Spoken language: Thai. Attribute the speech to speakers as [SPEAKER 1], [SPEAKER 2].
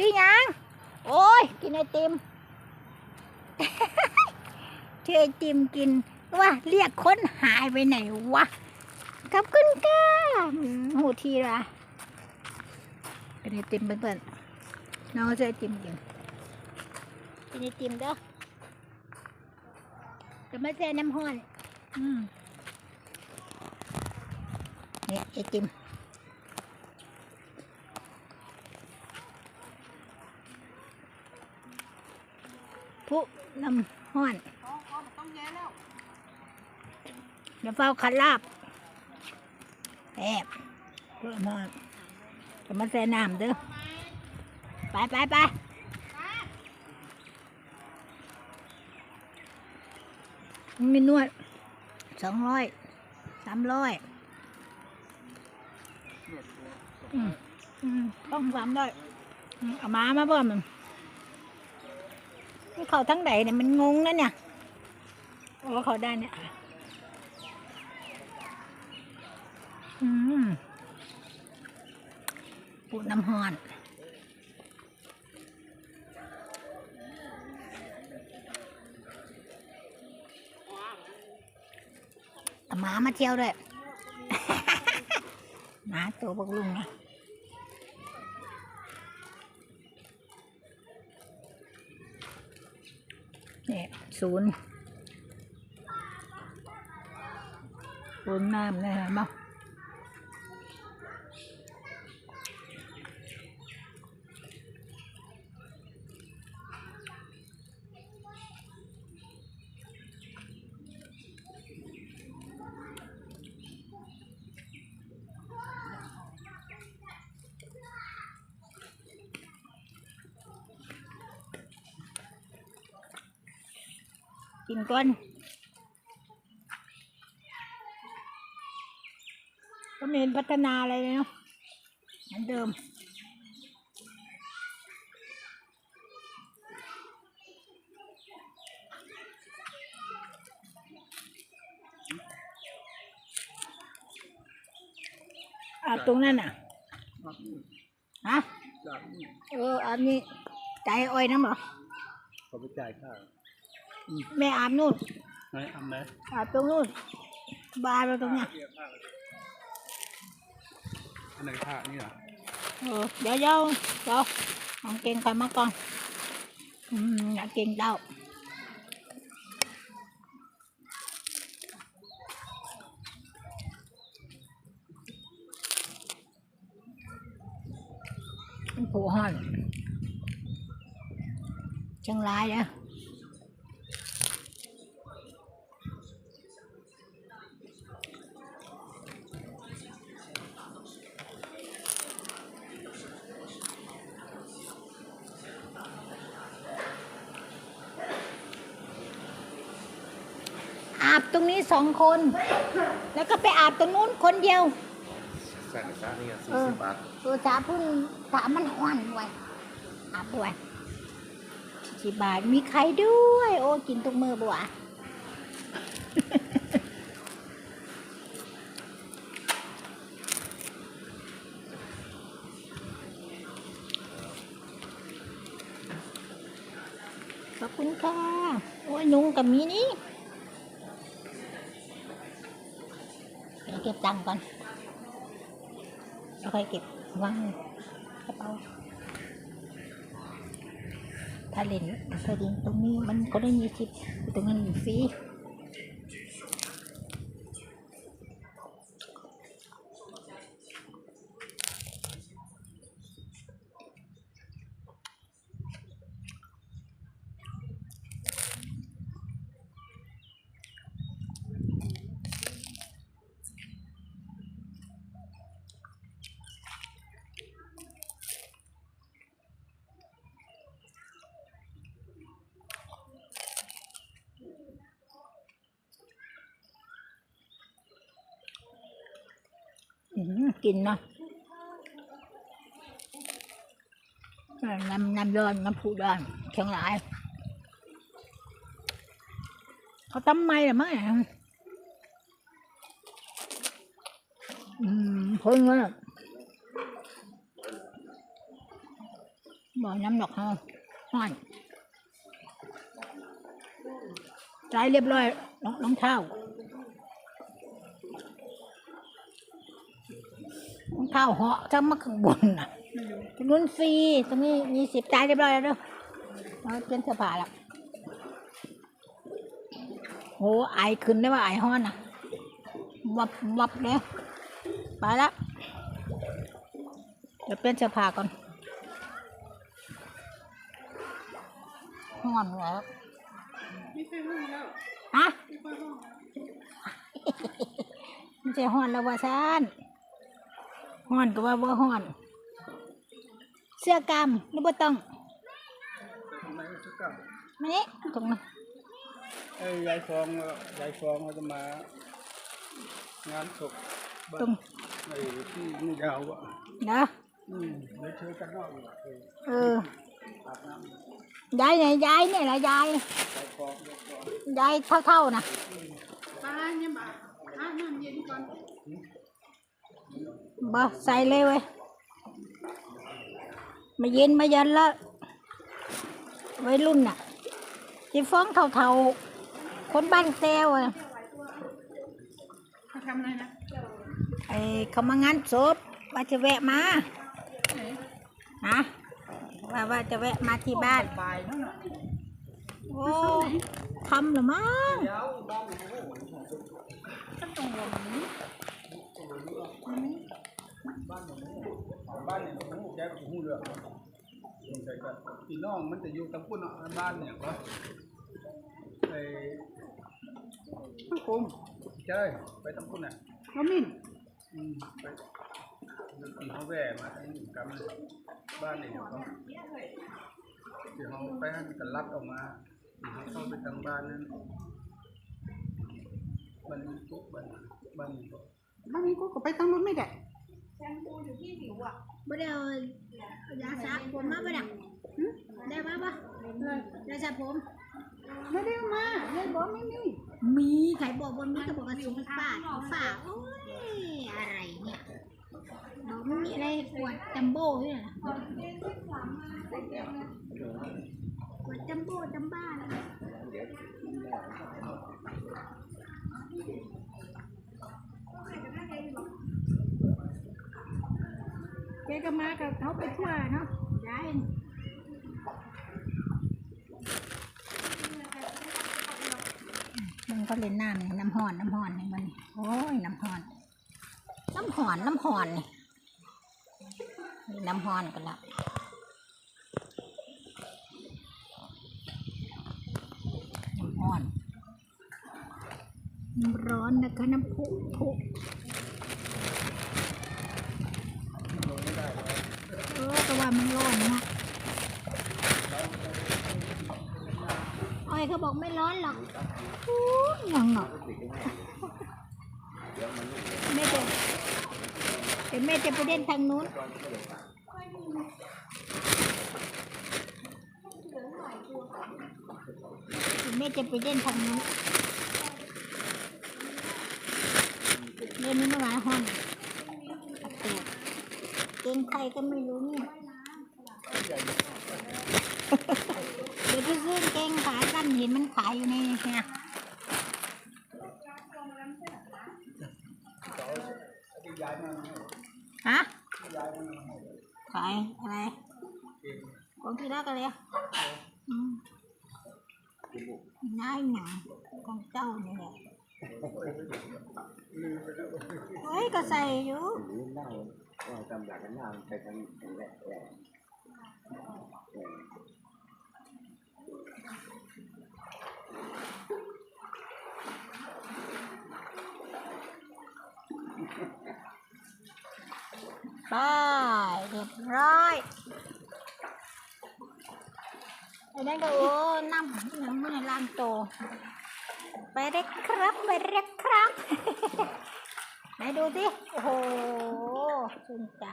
[SPEAKER 1] ชื่อยัง โอ้ย กินไอติมชื่อไอติมกินว่าเรียกค้นหายไปไหนวะขอบคุณค่ะอืมหูทีละเป็นไอติมเพื่อนๆน้องจะไอติมกินกินไอติมเด้อจะไม่ใช่น้ำห้อนอืมเนี่ยไอติม ผู้น้ำห้อนเดี๋ยวเฝ้าคันลาบแอบเพื่อนห้อนจะมาแซ่น้ำเด้อไปไปไปมีนวดสองร้อยสามร้อยอืมอืมต้องสามร้อยอืมเอามามาบ่มึง นี่เขาทั้งใดเนี่ยมันงงนะเนี่ยโอ้เขาได้เนี่ย อืมปูน้ำหอนหมามาเที่ยวด้วย หมาตัวบักลุงนะ เนี่ยศูนย์ศูนย์น้ำนะคะมั้ง กินก่อนก็ไม่เห็นพัฒนาอะไรเลยเนาะเหมือนเดิมอาบตรงนั้นน่ะฮะเอออาบนี่ใจอ้อยน้ำเหรอ
[SPEAKER 2] เขาไปจ่ายค่า
[SPEAKER 1] แม่อาบนู่น
[SPEAKER 2] ไหนทำไหน
[SPEAKER 1] อาบตรงนู่นบาร์เราตรงเนี้ย
[SPEAKER 2] อันไหนค่านี่เหรอ
[SPEAKER 1] เออเดี๋ยวเดี๋ยวเดี๋ยวเอาเก่งก่อนมาก่อนอืมอยากกินเต้าผูห่อนจังไรเด้อ บตรงนี้สองคน แล้วก็ไปอาบตรงนู้นคนเดียว
[SPEAKER 2] ใส่ค่านี่สี่
[SPEAKER 1] เออ
[SPEAKER 2] สิบบาท
[SPEAKER 1] ตัวสาพุ่นสามันห้อนไว้อาบด้วยสิบบาทมีไข่ด้วย โอ้กินทุกมือบัวะขอบคุณค่ะ โอ้ยยุงกับมีนี่เดี๋ยวเก็บ ตังก่อนแล้วค่อยเก็บวางกระเป๋าถ้าเล่นถ้าเล่นตรงนี้มันก็ได้มีสิทธิ์ตรงนั้นฟรี กินเนาะน้ำน้ำร้อนน้ำผู้ร้อนเชียงรายเขาทำไมล่ะมั้งอืมเพิ่งว่าบ่น้ำดอกเฮาห้อนใส่เรียบร้อยรองรองเท้า รองเท้าเหาะจะมาข้างบนน่ะรุ่นฟรีตรงนี้มีสิบจ่ายเรียบร้อยแล้วเด้อเอาเปลี่ยนเสื้อผ้าแล้วโหไอขึ้นได้ว่าไอห้อนอะ วับวับเลยไปแล้วเดี๋ยวเปลี่ยนเสื้อผ้าก่อนห้อนแล้ว
[SPEAKER 2] ไม่ใช่ห้องแล้ว
[SPEAKER 1] ฮะ
[SPEAKER 2] ไม่ใช่ห้อ
[SPEAKER 1] นจะหอนแล้วว่าซาน ห้อนก็ว่าว่าห้อน เสื้อกำนี่บ่ต้อง
[SPEAKER 2] ทำไมไม่ชุดกับ
[SPEAKER 1] มานี่ตรงนั้น
[SPEAKER 2] เอ้ยยายฟองยายฟองเขาจะมางานศพบ้า
[SPEAKER 1] ตรง
[SPEAKER 2] นไอ้ที่นี่ยาวอะ
[SPEAKER 1] เด้อ
[SPEAKER 2] อืมเดี๋ยวเชิญกันนอกอีกเออ
[SPEAKER 1] เออ
[SPEAKER 2] อาบน้ำ
[SPEAKER 1] ยายไหนยายเนี่ยละยาย
[SPEAKER 2] ยายฟองยายฟอง
[SPEAKER 1] ยายเท่าๆนะ
[SPEAKER 3] ป้าเนี่ยบ่าอาบน้ำเย็นก่อน
[SPEAKER 1] บ่ใส่เลยเว้ยมาเย็นมาเย็นแล้ววัยรุ่นน่ะที่ฟ้องเท่าๆ คนบ้านแซวอะ
[SPEAKER 3] เขาทำอะไรนะ
[SPEAKER 1] ไอ้เขามางานศพว่าจะแวะมาฮะว่าว่าจะแวะมาที่บ้าน
[SPEAKER 3] บ่ายนั่นน่ะ
[SPEAKER 1] โอ้ทำเหรือมั้ง
[SPEAKER 3] ก็ตรงวันนี้
[SPEAKER 2] บ้านเนี่ยมันหู แจ๊กหูเรือสงสัยกันพี่น้องมันจะอยู่ตะพุ่นเนาะบ้านเนี่ยก็ไอ้
[SPEAKER 3] ข้าวโพม
[SPEAKER 2] เจ้ยไปตะพุ่นอะ
[SPEAKER 3] ข้าวมิ้น
[SPEAKER 2] อืมไปตีเขาแหวมาทั้งหนึ่งกำเลยบ้านเนี่ยเดี๋ยวเขาเดี๋ยวเขาไปให้กันลัดออกมาเดี๋ยวเขาเข้าไปทางบ้านนั้นมันมีปุ๊บบ้านบ้านนี้ก็
[SPEAKER 3] บ้านนี้กูก็ไปทางนู้นไม่ได้
[SPEAKER 1] บ่ได้เอายาสระผมมาบ่ได้หึได้มาบ่ยาสระผม
[SPEAKER 3] ไม่ได้เอามาเลยบอกไม่มี
[SPEAKER 1] มีใครบอกว่ามีก็บอกว่าสูงฝาดฝาโอ้ยอะไรเนี่ยบอกมันมีอะไรขวดจัมโบ้ด้วยนะขวดจัมโบ้จัมบ้าอะไก็มากับเขาไปทั่วเนาะยายมันก็เล่นน้ำนี่น้ำห่อนน้ำห่อนนี่มันโอ้ยน้ำห่อนน้ำห่อนน้ำห่อนนี่นี่น้ำห่อนกันละน้ำห่อนน้ำร้อนนะคะน้ำพุพุเออก็ว่า มันร้อนนะอ้อยเขาบอกไม่ร้อนหรอกอู้ยังหรอกแม่จะเดี๋ยวแม่จะไปเล่นทางนู้นแม่จะไปเล่นทางนู้นเล่นนี้เมื่อวานห้องตัดแตกเกงใครก็ไม่รู้เนี่ย เดี๋ยวไปซื้อเกงขาสั้นเห็นมันขายอยู่ในเนี่ยฮะขายอะไรของที่รักอะไรอะอืมนายหนังของเจ้านี่แหละเฮ้ยก็ใส่อยู่
[SPEAKER 4] หรือเล่าว่าจำหลักกันเล่าไปทางแหละแหละ
[SPEAKER 1] ไปเรียบร้อยไอ้นั่นก็โอ้น้ำน้ำมันลานโต ไปเร็กครับ ไปเร็กครับ ไหนดูสิ โอ้โหชื่นใจ